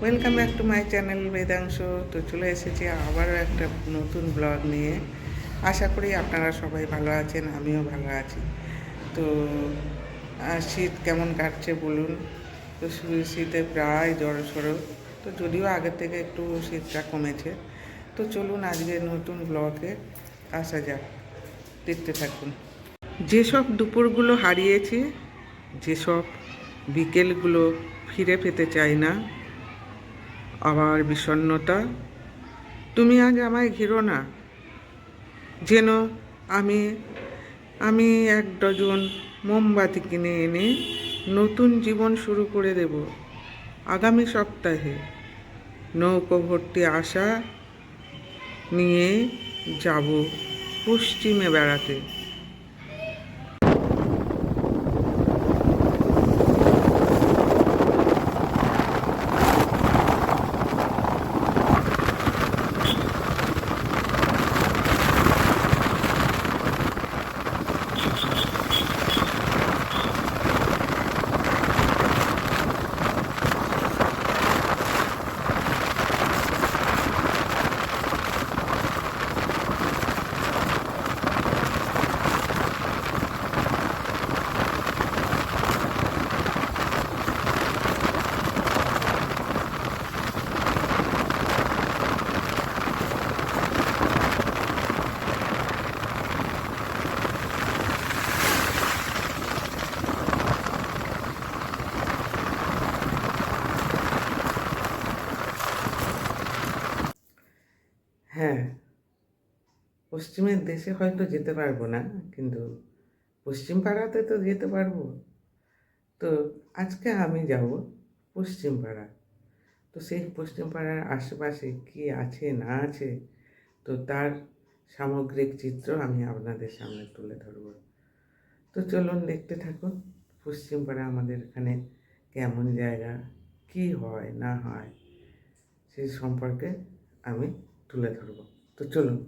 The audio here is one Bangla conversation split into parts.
Welcome back to my channel Vedansh তো চলে এসেছি আবারও একটা নতুন ব্লগ নিয়ে। আশা করি আপনারা সবাই ভালো আছেন, আমিও ভালো আছি। তো শীত কেমন কাটছে বলুন? তো শীতে প্রায় জড়ো সড়ো তো যদিও আগের থেকে একটু শীতটা কমেছে। তো চলুন আজকে নতুন ব্লগে আসা যাক। দেখতে থাকুন। যেসব দুপুরগুলো হারিয়েছি, যেসব বিকেলগুলো ফিরে পেতে চাই না আবার বিষণ্ণতা। তুমি আজ আমায় ঘিরো না। যেন আমি আমি এক ডজন মোমবাতি কিনে এনে নতুন জীবন শুরু করে দেব আগামী সপ্তাহে। নৌকো ভর্তি আশা নিয়ে যাব পশ্চিমে বেড়াতে হ্যাঁ পশ্চিমের দেশে হয়তো যেতে পারব না, কিন্তু পশ্চিম পাড়াতে তো যেতে পারব। তো আজকে আমি যাব পশ্চিম পাড়া। তো সেই পশ্চিম পাড়ার আশেপাশে কি আছে, না আছে, তো তার সামগ্রিক চিত্র আমি আপনাদের সামনে তুলে ধরবো। তো চলুন দেখতে থাকুন পশ্চিম পাড়া আমাদের এখানে কেমন জায়গা, কি হয়, না হয় সেই সম্পর্কে আমি তুলে ধরবো। তো চলুন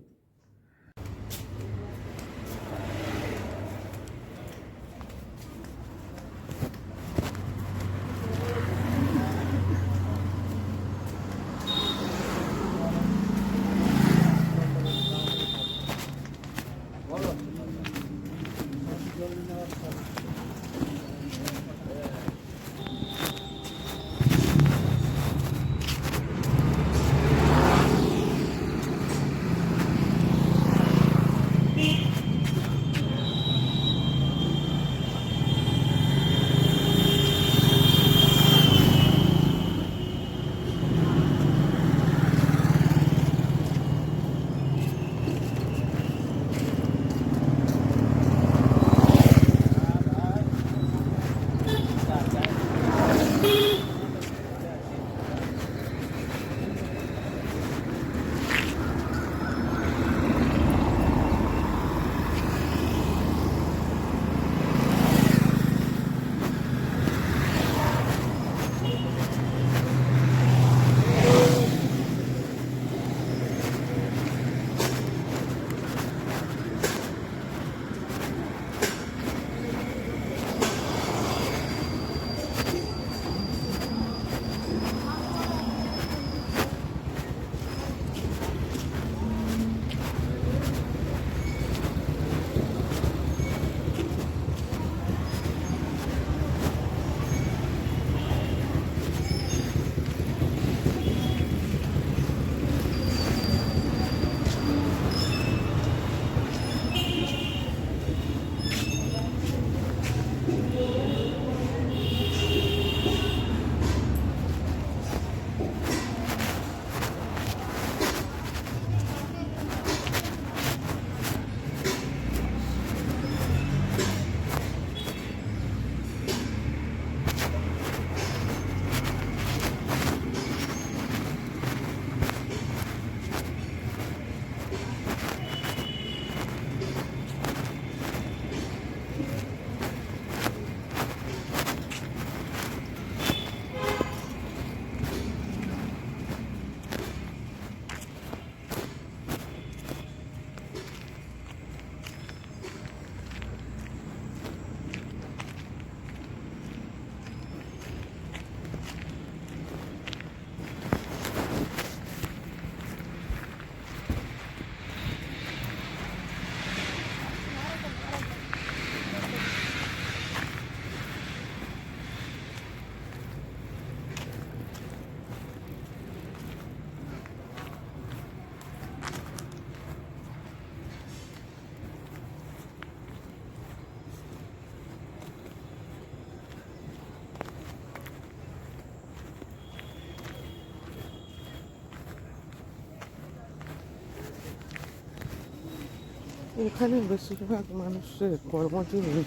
এখানে বেশিরভাগ মানুষের কর্মজীবী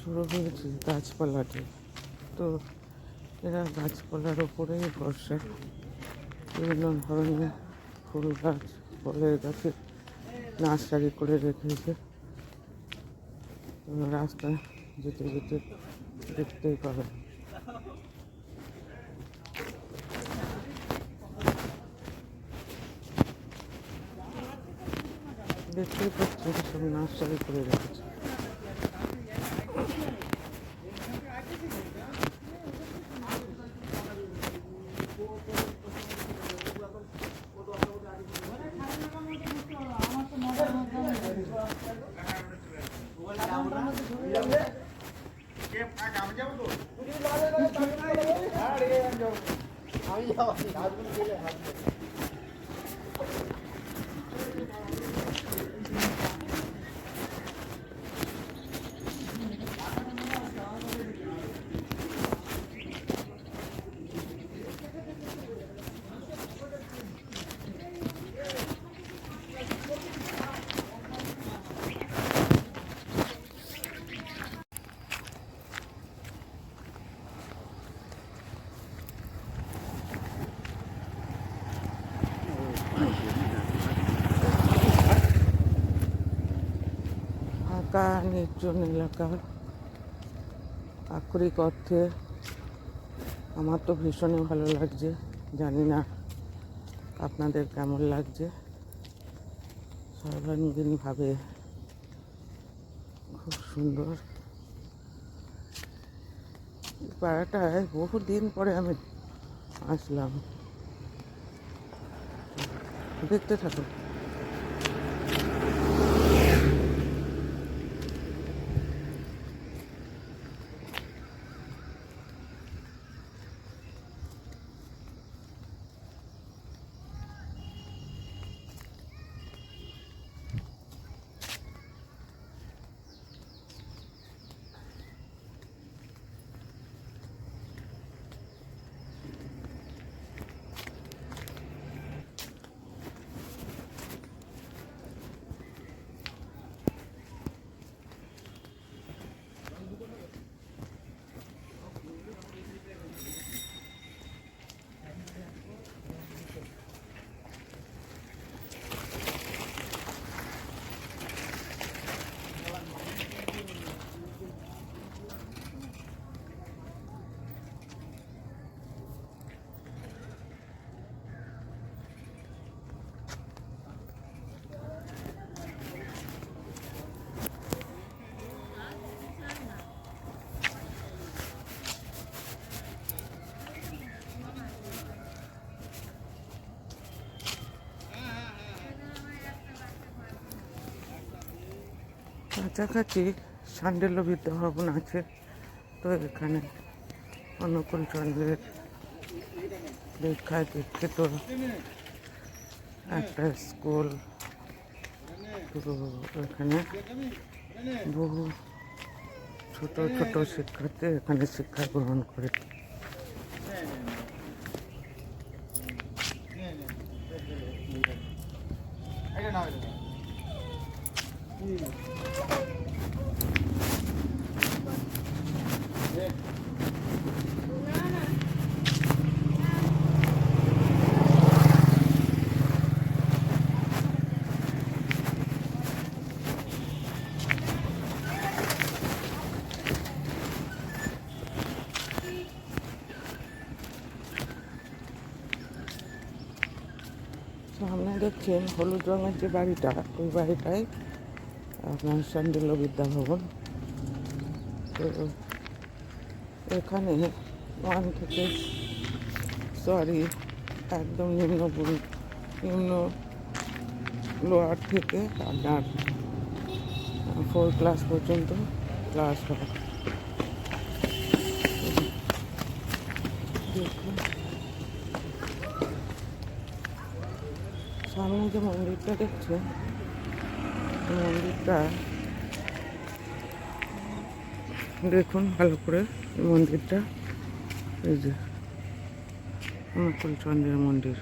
শুরু হয়েছে গাছপালাতে। তো এরা গাছপালার ওপরেই ভরসা। বিভিন্ন ধরনের ফুল গাছ, ফলের গাছে নার্সারি করে রেখেছে। রাস্তায় যেতে যেতে দেখতেই পাবে। দেখতেই পাচ্ছি সব নার্সারি করে রেখেছে ফাঁকা নির্জন এলাকা। আক্ষরিক অর্থে আমার তো ভীষণই ভালো লাগছে, জানি না আপনাদের কেমন লাগছে। সর্বাঙ্গীনভাবে খুব সুন্দর। পাড়াটায় বহু দিন পরে আমি আসলাম। দেখতে থাকুন। কাছাকাছি সান্ডেল্য বিদ্যাভবন আছে। তো এখানে অনুকূল চন্দ্রের বিখ্যাত বিখ্যাত একটা স্কুল তো এখানে। বহু ছোট ছোট শিক্ষার্থী এখানে শিক্ষা গ্রহণ করে। সামনে দেখছেন হলুদ রঙের যে বাড়িটা, ওই বাড়িটাই আপনার সান্ডিল্য বিদ্যাভবন তো এখানে ওয়ান থেকে সরি, একদম নিম্ন নিম্ন লোয়ার থেকে আপনার ফোর ক্লাস পর্যন্ত ক্লাস হয়। দেখুন সামনে যে মন্দিরটা দেখছ মন্দিরটা দেখুন ভালো করে মন্দিরটা এই যে অনুকূল চন্দ্রের মন্দির।